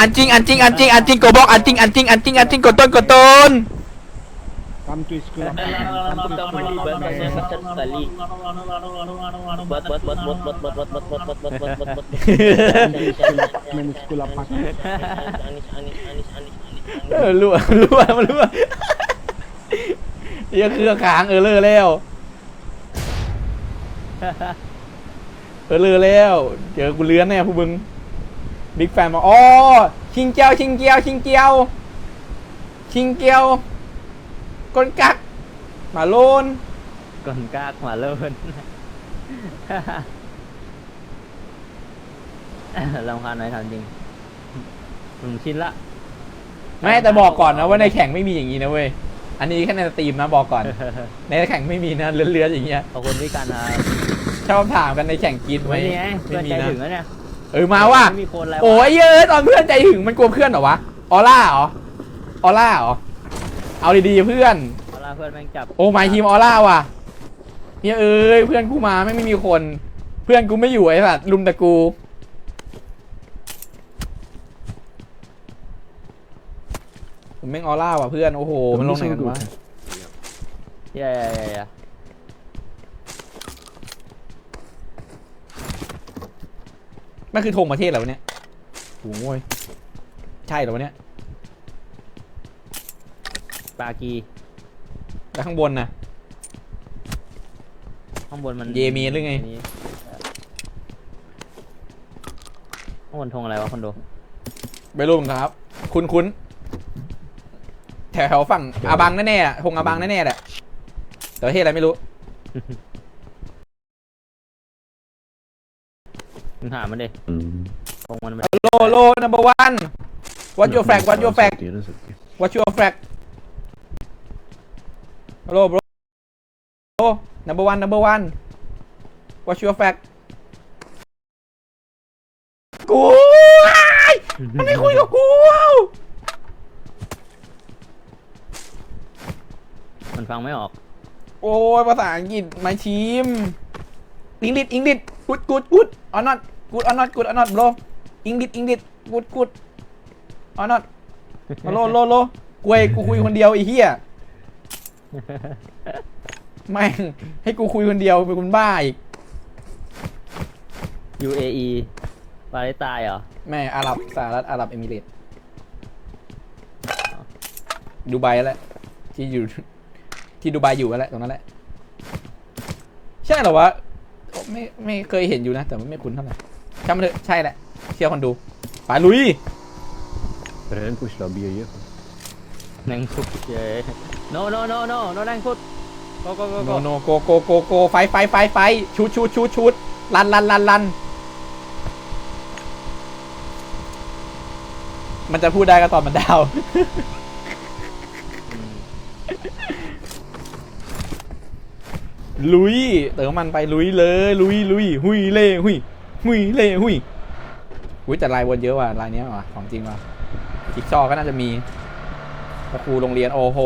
อันจริงอันจริงอันจริงอันจริงกบอกอันจริงอันจริงอันจริงอันจริงกดต้นกดต้น Come to school. Main school apa? Anis, รั่วรั่วมันรั่วเหี้ยเครื่องค้างเออเลอร์แล้ว เออเลอร์แล้ว เจอกูเลื้อนแน่พวกมึง บิ๊กแฟนมาอ๋อชิงเจียว ชิงเจียว ชิงเจียว ชิงเจียวกลกักมาโลน còn các mà lớn Long Phan nói thật jing Mừng xin lạ ไม่แต่บอกก่อนนะว่าในแข่งไม่มีอย่างนี้นะเว้ย อันนี้แค่ในสตรีมนะบอกก่อน ในแข่งไม่มีนะเลื้อนๆอย่างเงี้ย ขอบคุณพี่กันนะชอบถามกันในแข่งกินไหมนี่ไงไม่เพื่อนมีใจนะถึงแล้วเนี่ย เออมาว่าไม่มีคนอะไรวะโอ้ยเย้ยตอนเพื่อนใจถึงมันกลัวเพื่อนเหรอวะออร่าเหรอออร่าเหรอเอาดีๆเพื่อนเวลาเพื่อนแม่งจับโอ้ไม่ทีมออร่าว่ะเฮ้ยเอ้ยเพื่อนกูมาไม่งไม่มีคน เพื่อนกูไม่อยู่ไอ้สัตว์ลุมแต่กูผมแม่งออร่าว่ะเพื่อนโอ้โหมันลงไหนกันวะเย่เย่เย่เย่ มันคือธงประเทศเหรอวะเนี่ยโอ้ยใช่เหรอวะเนี่ยปากีแล้วข้างบนนะ ข้างบนมันเยเมนหรือไง นนี้ข้างบนธงอะไรวะคนดูไม่รู้เหมือนกันครับ คุ้นคุ้นๆแถวแถวฝั่งอาบังแน่ๆอะธงอาบังแน่ๆแหละแต่ประเทศอะไรไม่รู้ มึงหามันดิธงมันมันโลโล number one what your flag what your flag what your flag โล bro โล number one number one what your flag กูมันไม่คุยกับกูมันฟังไม่ออก โอ้ยภาษาอังกฤษมาชิมอังกฤษอังกฤษกูดกูดกูดออนอต กูดออนอตกูดออนอต bro อังกฤษอังกฤษกูดกูดออนอตมาโลโลโลกูไอ้กูคุยคนเดียวไอ้เหี้ยแม่งให้กูคุยคนเดียวเป็นคนบ้าอีก UAE ปาเลสไตน์เหรอ แม่อาหรับสหรัฐอาหรับเอมิเรตส์ดูไบแหละที่อยู่ที่ดูไบอยู่นั่นแหละตรงนั้นแหละ ใช่เหรอวะ ไม่ไม่เคยเห็นอยู่นะ แต่ว่าไม่คุ้นเท่าไหร่ ช่างมันเถอะใช่แหละเชื่อคนดูไปลุย Keren push lobby aja. แรงฟุตเย้ no no no no no แรงฟุต go go go โน go โนโกโกโกโกไฟไฟไฟไฟชูดชูดชูดชูดลันลันลันลันมันจะพูดได้ก็ตอนมันดาว ลุย เติมน้ำมันไปลุยเลย ลุยลุยหุยเล่หุย หุยเล่หุยอุ้ยแต่ลายวนเยอะว่ะลายเนี้ยว่ะของจริงว่ะจิ๊กซอว์ก็น่าจะมีตะครูโรงเรียนโอ้โห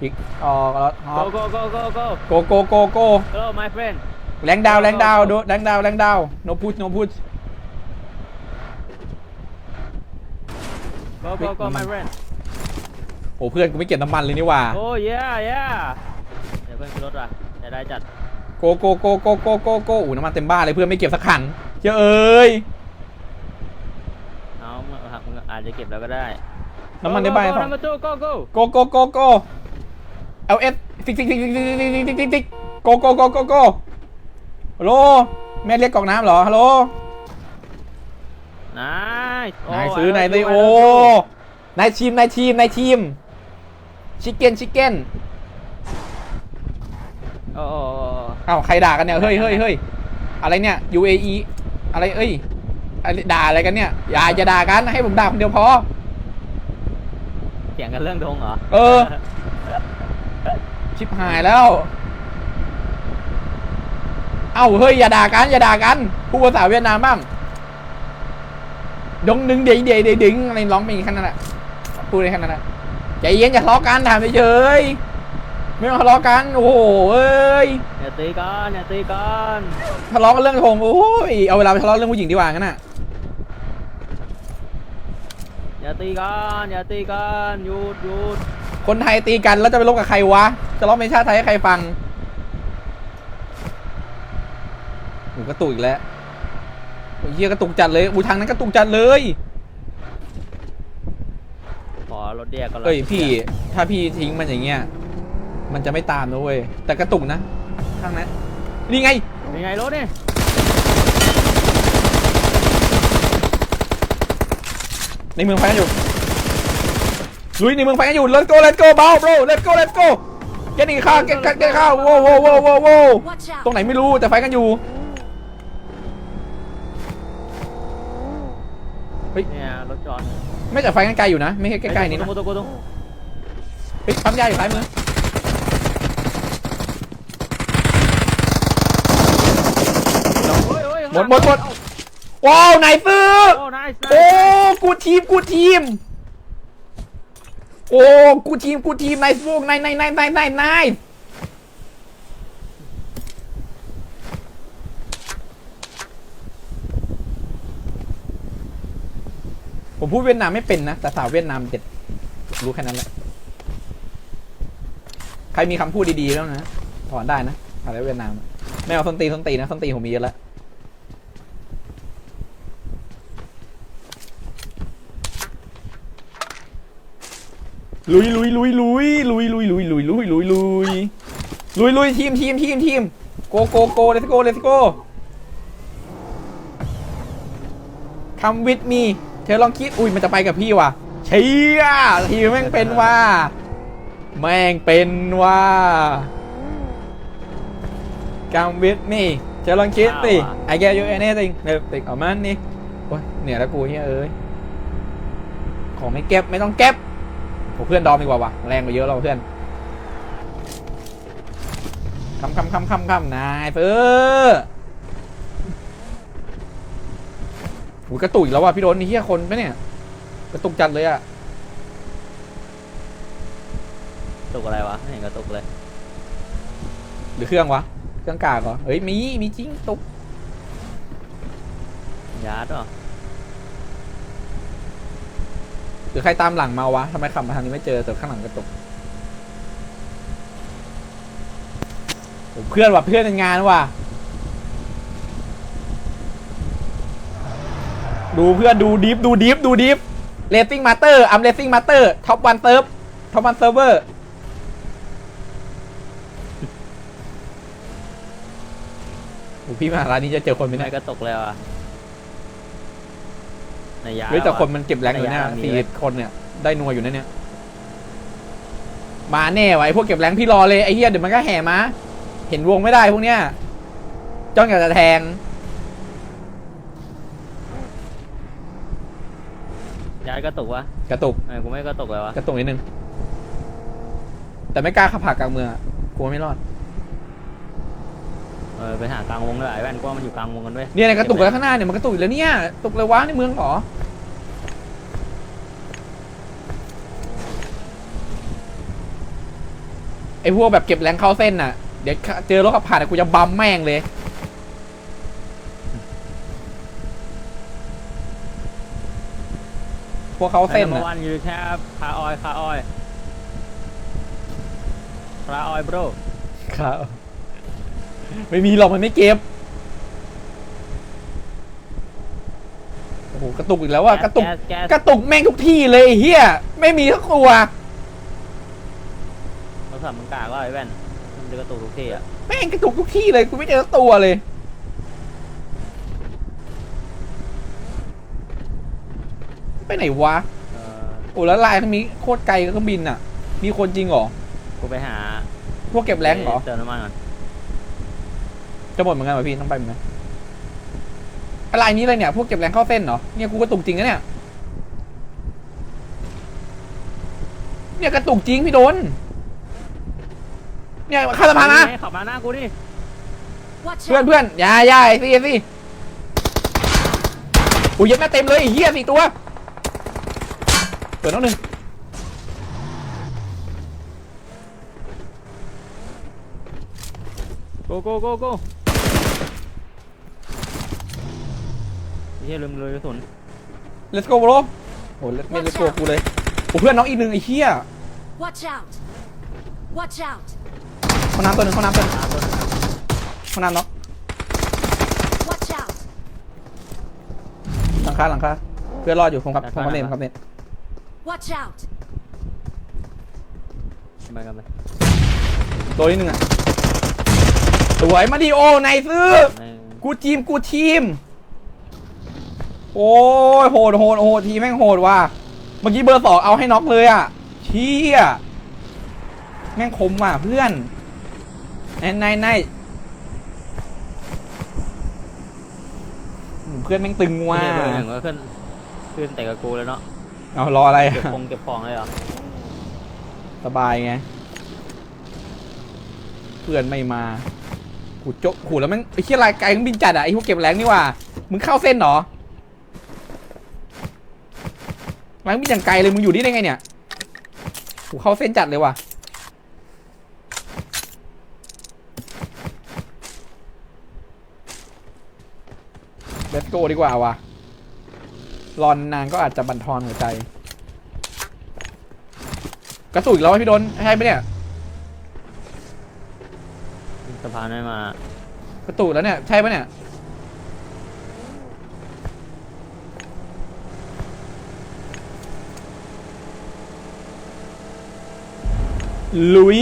จิ๊กซอว์แล้วฮอ go ป go go go go โกโกโกโก go my friend แรงดาวแรงดาวโดแรงดาวแรงดาวโนพุชโนพุช go go go my friend โอ้เพื่อนกูไม่เก็บน้ำมันเลยนี่หว่าโอ้ yeah yeah เดี๋ยวเพื่อนขึ้นรถว่ะจะได้จัด โกโกโกโกโกโกโกอู้น้ำมันเต็มบ้านเลยเพื่อนไม่เก็บสักขันเจ้าเอ้ยเอามึงหักมึงอาจจะเก็บแล้วก็ได้น้ำมันในบ้านสสอองงมาจู go go โกโกโกโกเอลเอสติ๊กติ๊กติ๊กติ๊กติ๊กติ๊กติ๊กติ๊กติ๊กโกโกโกโกโกฮัลโหลแม่เรียกกล่องน้ำเหรอฮัลโหลนายนายซื้อนายได้โอนายทีมนายทีมนายทีมชิคเก้นชิคเก้น โอ้โอ้เอ้าใครด่ากันเนี่ยเฮ้ยเฮ้ยเฮ้ยอะไรเนี่ย UAE อะไรเอ้ยอะไรด่าอะไรกันเนี่ยอย่าอย่าด่ากันให้ผมด่าคนเดียวพอเถียงกันเรื่องธงเหรอเออชิบหายแล้ว เอ้าเฮ้ยอย่าด่ากันอย่าด่ากันพูดภาษาเวียดนามบ้างดงดึงเดี๋ยวเดี๋ยวเดี๋ยวดึงอะไรร้องเพลงแค่นั้นแหละพูดได้แค่นั้นแหละใจเย็นอย่าทะเลาะกันถามเฉยๆ ไม่ต้องทะเลาะกัน โอ้โหเอ้ยอย่าตีกันอย่าตีกันทะเลาะกันเรื่องโงโอ้ยเอาเวลาไปทะเลาะเรื่องผู้หญิงดีกว่างั้นน่ะอย่าตีกันอย่าตีกันหยุดหยุดคนไทยตีกันแล้วจะไปลบกับใครวะจะร้องเพลงชาติไทยให้ใครฟังโอ้กระตุกอีกแล้วโอ้ยเฮียกระตุกจัดเลยอูทางนั้นกระตุกจัดเลยขอรถแยกกันเอ้ยพี่ ถ้าพี่ทิ้งมันอย่างเงี้ย มันจะไม่ตามนะเว้ย แต่กระตุกนะ ข้างนั้นนี่ไง ยังไงรถนี่ในเมืองไฟกันอยู่ลุยในเมืองไฟกันอยู่ let's go let's go เบา bro let's go let's go เก็ตอีกข้าวเก็ตเก็ตข้าวโว้โว้โว้โว้โว้ Watch ตรง out! ไหนไม่รู้แต่ไฟกันอยู่เนี่ยรถจอดไม่แต่ไฟกันไกลอยู่นะ ไม่ใช่ใกล้ๆนี่นะกูตรงกูตรงเฮ้ยปั๊มยาอยู่ซ้ายมือ เฮ้ยเฮ้ย ห มดหมดหมดว้าวไหนซื้อโอ้ nice โอ้กูทีมกูทีม โอ้กูทีมกูทีมไนส์โวกไนไนไนไนไนไนผมพูดเวียดนามไม่เป็นนะ แต่สาวเวียดนามเด็ด รู้แค่นั้นแหละ ใครมีคำพูดดีๆแล้วนะถอนได้นะอะไรเวียดนาม ไม่เอาส้นตีนส้นตีนนะส้นตีนผมมีเยอะแล้ว ลุยลุยลุยลุยลุยลุยลุยลุยลุยลุยลุยลุยลุยทีมทีมทีมทีมโกโกโก let's go let's go come with me เธอลองคิดอุ้ยมันจะไปกับพี่ว่ะเชี่ยทีมแม่งเป็นว่า แม่งเป็นว่า come with me เธอลองคิดสิ I get you anything เนยติดออกมานี่โอ้ยเหนื่อยแล้วกูเฮ้ยเอ้ยของไม่เก็บไม่ต้องเก็บ โอ้เพื่อนดอมดีกว่าว่ะแรงกว่าเยอะเราเพื่อนคำคำคำคำคำนายเพื่อหูกระตุกอีกแล้วว่ะพี่โดนนี่เฮียคนปะเนี่ย กระตุกจัดเลยอะตกอะไรวะไม่เห็นกระตุกเลย หรือเครื่องวะ เครื่องกากเหรอเฮ้ยมีมีจริงตุกยาดเหรอ หรือใครตามหลังมาวะทำไมขับมาทางนี้ไม่เจอแต่ข้างหลังกระตกโอ้เพื่อนว่ะเพื่อนในงานว่ะ ดูเพื่อนดูดิฟดูดิฟดูดิฟเลสซิ่งมาสเตอร์อัมเลสซิ่งมาสเตอร์ท็อปวันเซิร์ฟท็อปวันเซิร์ฟเวอร์พี่มาร้านนี้จะเจอคนไหมไม่เนี่ย กระตกเลยว่ะ ในยาเฮ้ยแต่ว่ะคนมันเก็บแรงอยู่เนี่ยระยะมีสี่ไหมคนเนี่ยได้นัวอยู่นะเนี่ย มาแน่วะไอ้พวกเก็บแรงพี่รอเลยไอ้เหี้ยเดี๋ยวมันก็แห่มาเห็นวงไม่ได้พวกเนี้ยจ้องอยากจะแทงยายกระตุกวะกระตุกทำไมกูไม่กระตุกเลยวะกระตุกนิดนึงแต่ไม่กล้าขับผ่ากลางเมืองอะกลัวไม่รอด เออไปหากลางวงเลยไอ้แว่นกว่ามันอยู่กลางวงกันด้วยเนี่ยเนี่ยกระตุกแล้วข้างหน้าเนี่ยมันกระตุกอีกแล้วเนี่ยกระตุกเลยวะในเมืองเหรอไอ้พวกแบบเก็บแรงเข้าเส้นน่ะเดี๋ยวเจอรถขับผ่านอะกูจะบัมแม่งเลยพวกเขาเส้นเมื่น่ะอวานอยู่แค่คาออยคาออยคาออย bro ครับ ไม่มีหรอกมันไม่เก็บ โอ้โหกระตุกอีกแล้วว่ะกระตุกแก๊สแก๊สกระตุกแม่งทุกที่เลยไอ้เฮียไม่มีสักตัวโทรศัพท์มึงกากว่าไอ้แว่นมันจะกระตุกทุกที่อะแม่งกระตุกทุกที่เลยกูไม่เจอสักตัวเลย ไปไหนวะเออโอ้แล้วลายทั้งนี้โคตรไกลเครื่องบินอะ มีคนจริงเหรอ กูไปหาพวกเก็บแรงเหรอ เติมน้ำมันก่อน จะหมดเหมือนกันเหรอพี่ต้องไปเหมือนกันอะไรนี้เลยเนี่ยพวกเก็บแรงเข้าเส้นเหรอเนี่ยกูกระตุกจริงนะเนี่ยเนี่ยกระตุกจริงพี่โดน เนี่ยข้ามสะพานมาเฮ้ยขับมาหน้ากูดิ Watch เพื่อน out! เพื่อนอย่าอย่าไอ้สิไอ้สิโอ้ยเย็บแม่เต็มเลยไอ้เหี้ยสี่ตัวเปิดน้องหนึ่งโกโกโกโก เฮียลืมเลยกระสุน let's go bro โอ้เล่นไม่ได้ตัวกูเลยโอ้เพื่อนน้องอีกหนึ่งไอ้เหี้ย Watch out! Watch out! ห้องน้ำตัวหนึ่งห้องน้ำตัวหนึ่งห้องน้ำเนาะ Watch out! หลังคาหลังคาเพื่อนรอดอยู่ผมครับผมครับเนมครับเนม Watch out! มากันไปตัวนี้หนึ่งอะสวยมาดิโอไนซื้อแม่งกูทีมกูทีม โอ้ยโหดโหดโหดทีมแม่งโหดว่ะเมื่อกี้เบอร์สองเอาให้น็อกเลยอะเชี่ยแม่งคมว่ะเพื่อนไอ้นายนายเพื่อนแม่งตึงว่ะเนี่ยเบอร์หนึ่งก็ขึ้นขึ้นแต่กับกูแล้วเนาะเอารออะไรเก็บอะคงเก็บของเลยเหรอสบายไงเพื่อนไม่มากูโจะหูแล้วแม่งไอ้เชี่ยลายไกลมึงบินจัดอะไอ้พวกเก็บแรงนี่ว่ะมึงเข้าเส้นเหรอ แรงบินอย่างไกลเลยมึงอยู่นี่ได้ไงเนี่ยกูเข้าเส้นจัดเลยว่ะ Let's go ดีกว่าว่ะรอนนานก็อาจจะบั่นทอนหัวใจ กระสุนอีกแล้ววะพี่โดนใช่ไหมเนี่ยสะพานไม่มา กระตุกแล้วเนี่ย ใช่ปะเนี่ย ลุย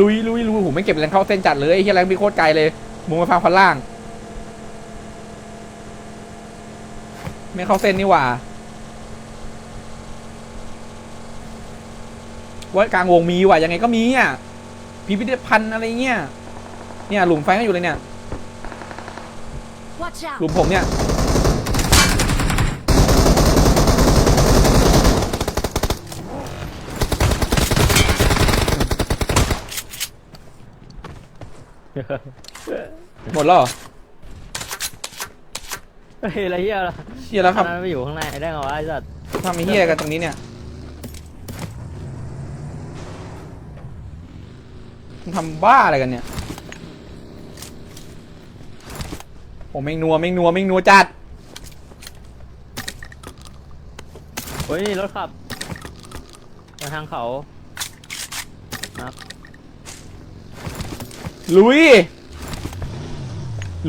ลุย ลุย ลุยผมไม่เก็บแรงเข้าเส้นจัดเลยไอ้เฮียแรงมีโคตรไกลเลยมึงมาฟังพันล่าง ไม่เข้าเส้นนี่หว่าว่ากลางวงมีว่ะยังไงก็มีอะพิพิธภัณฑ์อะไรเงี้ยเนี่ยหลุมไฟก็อยู่เลยเนี่ย Watch หลุ out! มผมเนี่ย หมดแล้วเหรอเฮ้ยอะไรเหี้ยล่ะเชียแล้วครับอันนั้นไปอยู่ข้างในได้ไงวะไอ้สัตว์ทำไอ้เฮียกันตรงนี้เนี่ยมันทำบ้าอะไรกันเนี่ยโอ้แม่งนัวแม่งนัวแม่งนัวจัดเฮ้ยนี่รถขับไปทางเขา ลุย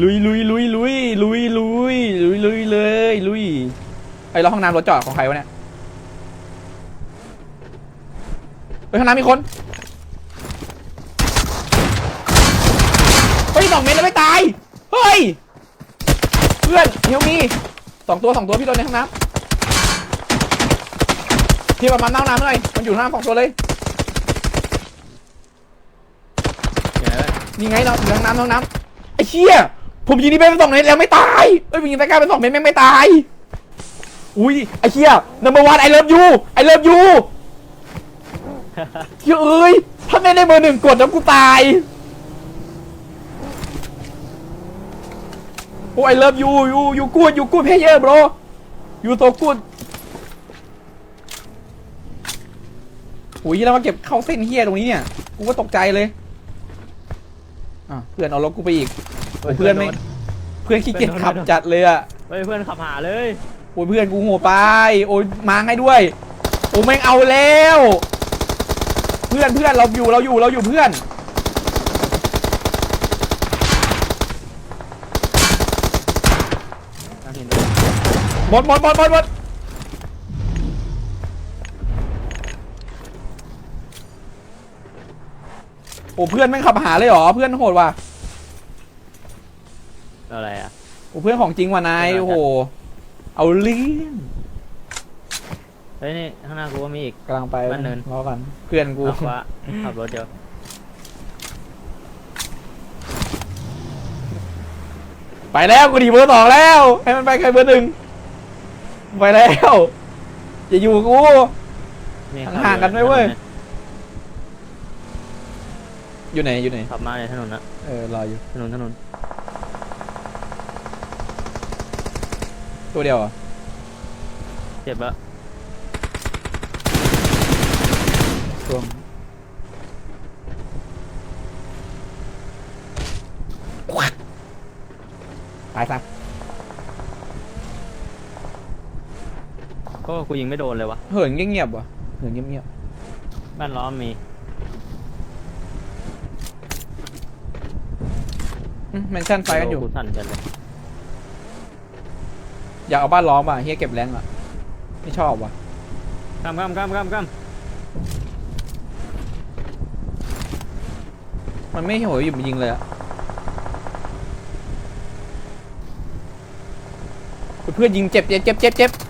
ลุยลุยลุยลุยลุยลุยลุยลุยเลยลุยไอ้แล้วห้องน้ำรถจอดของใครวะเนี่ยไปห้องน้ำมีคนเฮ้ยสองเมตรแล้วไม่ตายเฮ้ยเพื่อนเฮลมีสองตัวสองตัวพี่โดนในห้องน้ำพี่ประมาณน้ำน้ำหน่อยมันอยู่ห้างน้ำสองตัวเลย นี่ไงเราอยู่ห้องน้ำห้องน้ำไอ้เชี่ยผมยิงนี่ไปเป็นสองเมตรแล้วไม่ตายเอ้ยผมยิงตะกร้าเป็นสองเมตรแม่งไม่ตาย อุ้ยไอ้เชี่ย number one I love you I love you เฮ้ยเอ้ยถ้าไม่ได้เบอร์หนึ่งกดแล้วกูตายโอ้ I love you you you good you good player bro you so good อุ้ยแล้วมาเก็บเข้าเส้นเฮียตรงนี้เนี่ย กูก็ตกใจเลย อะเพื่อนเอารถกูไปอีกโอ้เพื่อนไม่เพื่อนขี้เกียจขับจัดเลยอะเฮ้ยเพื่อนขับหาเลยโอ้ยเพื่อนกูโหัวไปโอ้ยมาให้ด้วยโอ้แม่งเอาแล้ว เพื่อนเพื่อนเราอยู่เราอยู่เราอยู่เพื่อนทางหินหมดหมดหมดหมดหมด อ้เพื่อนแม่งขับหาเลยเหรอเพื่อนโหดว่ะอะไรอะ โอ้เพื่อนของจริงว่ะนายโอ้โหเอาเลี้ยงเฮ้ยนี่ข้างหน้ากูก็มีอีก กำลังไปบ้านเนิน รอกันเพื่อนกูขับว่าขับรถเดียวไปแล้วกูดีเบอร์สองแล้วให้มันไปใครเบอร์หนึ่งไปแล้วอย่าอยู่กับกูนี่ห่างๆกันไว้เว้ย อยู่ไหนอยู่ไหนขับมาในถนนนะเออรออยู่ถนนถนนตัวเดียวเหรอเจ็บละตัวตายซะก็กูยิงไม่โดนเลยวะเหินเงียบๆว่ะเหินเงียบบ้านล้อมมี ๆอืม แมนชั่นไฟกันอยู่ กูสั่นจัดเลยอยากเอาบ้านล้อมอะเฮียเก็บแรงอะ ไม่ชอบว่ะกำกำกำกำกมันไม่โหยอยู่มันยิงเลยอะเพื่อนยิงเจ็บเจ็บเจ็บเจ็บเจ็บำ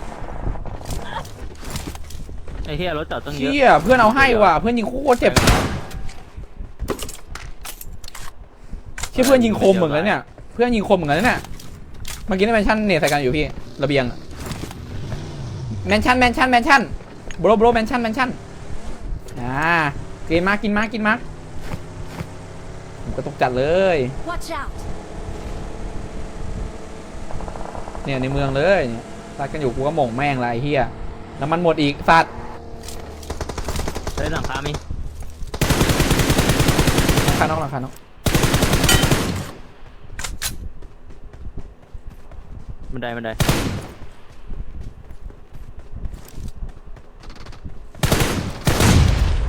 ไอ้เหี้ยรถจอดตั้งเยอะเฮียเพื่อนเอาให้ว่ะ เพื่อนยิงโคตรเจ็บ เชี่ยเพื่อนยิงคมเหมือนกันเนี่ย เพื่อนยิงคมเหมือนกันนะเนี่ยเมื่อกี้ในแมนชั่นเนี่ยใส่กันอยู่พี่ระเบียงอะแมนชั่นแมนชั่นแมนชั่นโบรโบรแมนชั่นแมนชั่นอ่ากินมากินมากินมาผมก็ตกจัดเลย Watch out! เนี่ยในเมืองเลยเนี่ยซัดกันอยู่กูก็หม่งแม่งเลยไอ้เฮียน้ำมันหมดอีกสัตว์เฮ้ยหลังคามีราคานอกราคานอก บันไดบันได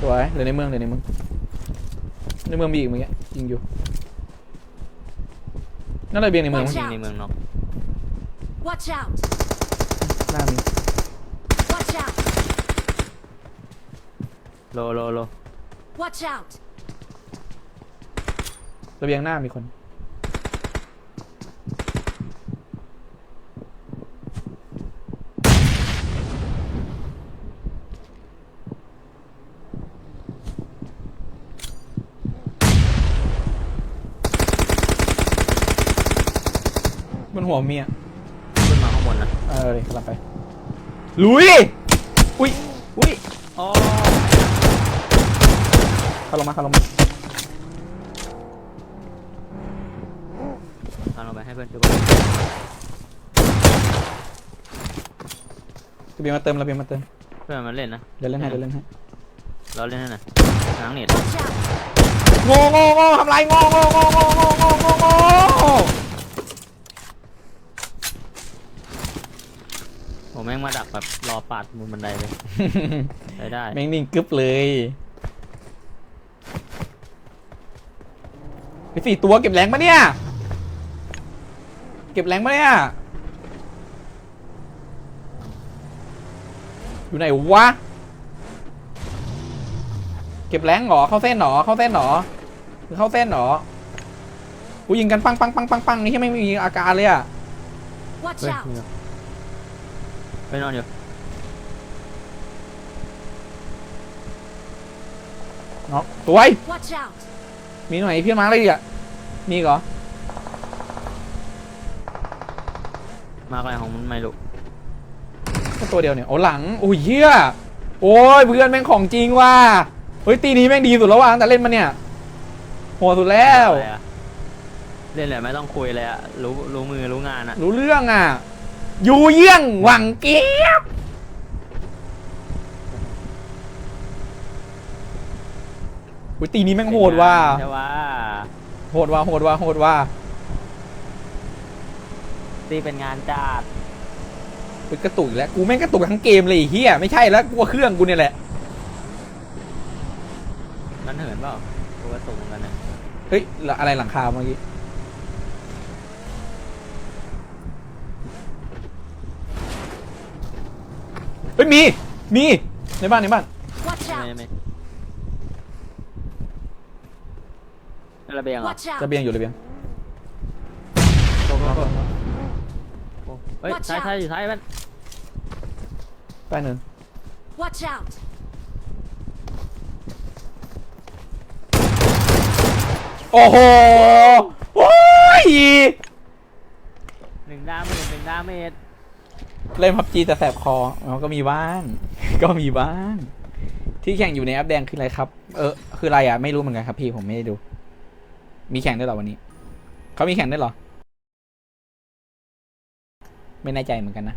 สวยเหลือในเมืองเหลือในเมืองในเมืองมีอีกเมื่อกี้ยิงอยู่นั่นระเบียงในเมืองมั้งยิงในเมืองเนาะ Watch out! หน้ามี Watch out! โลโลโล Watch out! ระเบียงหน้ามีคน บนหัวเมีย ขึ้นมาข้างบนนะเออเลยกำลังไป ลุย อุ้ย อุ้ยอ๋อเข้าลงมาเข้าลงมาตามลงไปให้เพื่อนช่วยระเบียงมาเติมระเบียงมาเติม เพื่อนมันเล่นนะเดี๋ยวเล่นให้เดี๋ยวเล่นให้เราเล่นให้หน่อยง้างเน็ต Watch out! โง่โง่โง่ทำไรโง่โง่โง่โง่โง่โง่โง่ ง่ผมแม่งมาดักแบบรอปาดมุมบันไดเลยได้ได้แม่งนิ่งกึ๊บเลยไปสี่ตัวเก็บแรงปะเนี่ย เก็บแรงปะเนี่ย อยู่ไหนวะ เก็บแรงเหรอ เข้าเส้นเหรอ เข้าเส้นเหรอหรือเข้าเส้นเหรอกูยิงกันปังปังปังปังปังนี่ที่ไม่มีอาการเลยอะ Watch เฮ้ย out! นี่เหรอไปนอนอยู่เนาะสวย Watch out! มีหน่อยพี่มาร์คอะไรอีกอะมีอีกเหรอ มากอะไรของมันไม่รู้ก็ตัวเดียวเนี่ย โอ้หลัง โอ้ยเหี้ย โอ้ยเพื่อนแม่งของจริงว่ะ เฮ้ยตีนี้แม่งดีสุดแล้วว่ะตั้งแต่เล่นมาเนี่ยโหดสุดแล้ว อะไรอะเล่นเลยไม่ต้องคุยเลยอะรู้รู้มือรู้งานอะรู้เรื่องอะ ยูเยี่ยงหวังเกียบอุ้ยตีนี้แม่งโหดว่ะใช่ว่าโหดว่ะโหดว่ะโหดว่ะตีเป็นงานจัดอุ้ยกระตุกอีกแล้ว กูแม่งกระตุกทั้งเกมเลยไอ้เฮียไม่ใช่แล้วกลัวเครื่องกูเนี่ยแหละ มันเหินเปล่ากูก็ตกเหมือนกันนะเฮ้ยแล้วอะไรหลังคาเมื่อกี้ เฮ้ย มี มี ในบ้านในบ้าน Watch ไม่ out! ไม่ไม่ระเบียงเหรอ Watch out! ระเบียงอยู่ระเบียงโกโกโกโอ้เฮ้ย Watch ท้าย out ท้ายอยู่ท้ายมันใต้เนิน Watch out! โอ้โห โอ้ย หนึ่งดาเมจหนึ่งดาเมจ เล่นพับจีแต่แสบคอมันก็มีบ้าง ก็มีบ้าง ที่แข่งอยู่ในแอปแดงคืออะไรครับ เออ คืออะไรอะ ไม่รู้เหมือนกันครับพี่ผมไม่ได้ดู มีแข่งด้วยเหรอวันนี้ เขามีแข่งด้วยเหรอ ไม่แน่ใจเหมือนกันนะ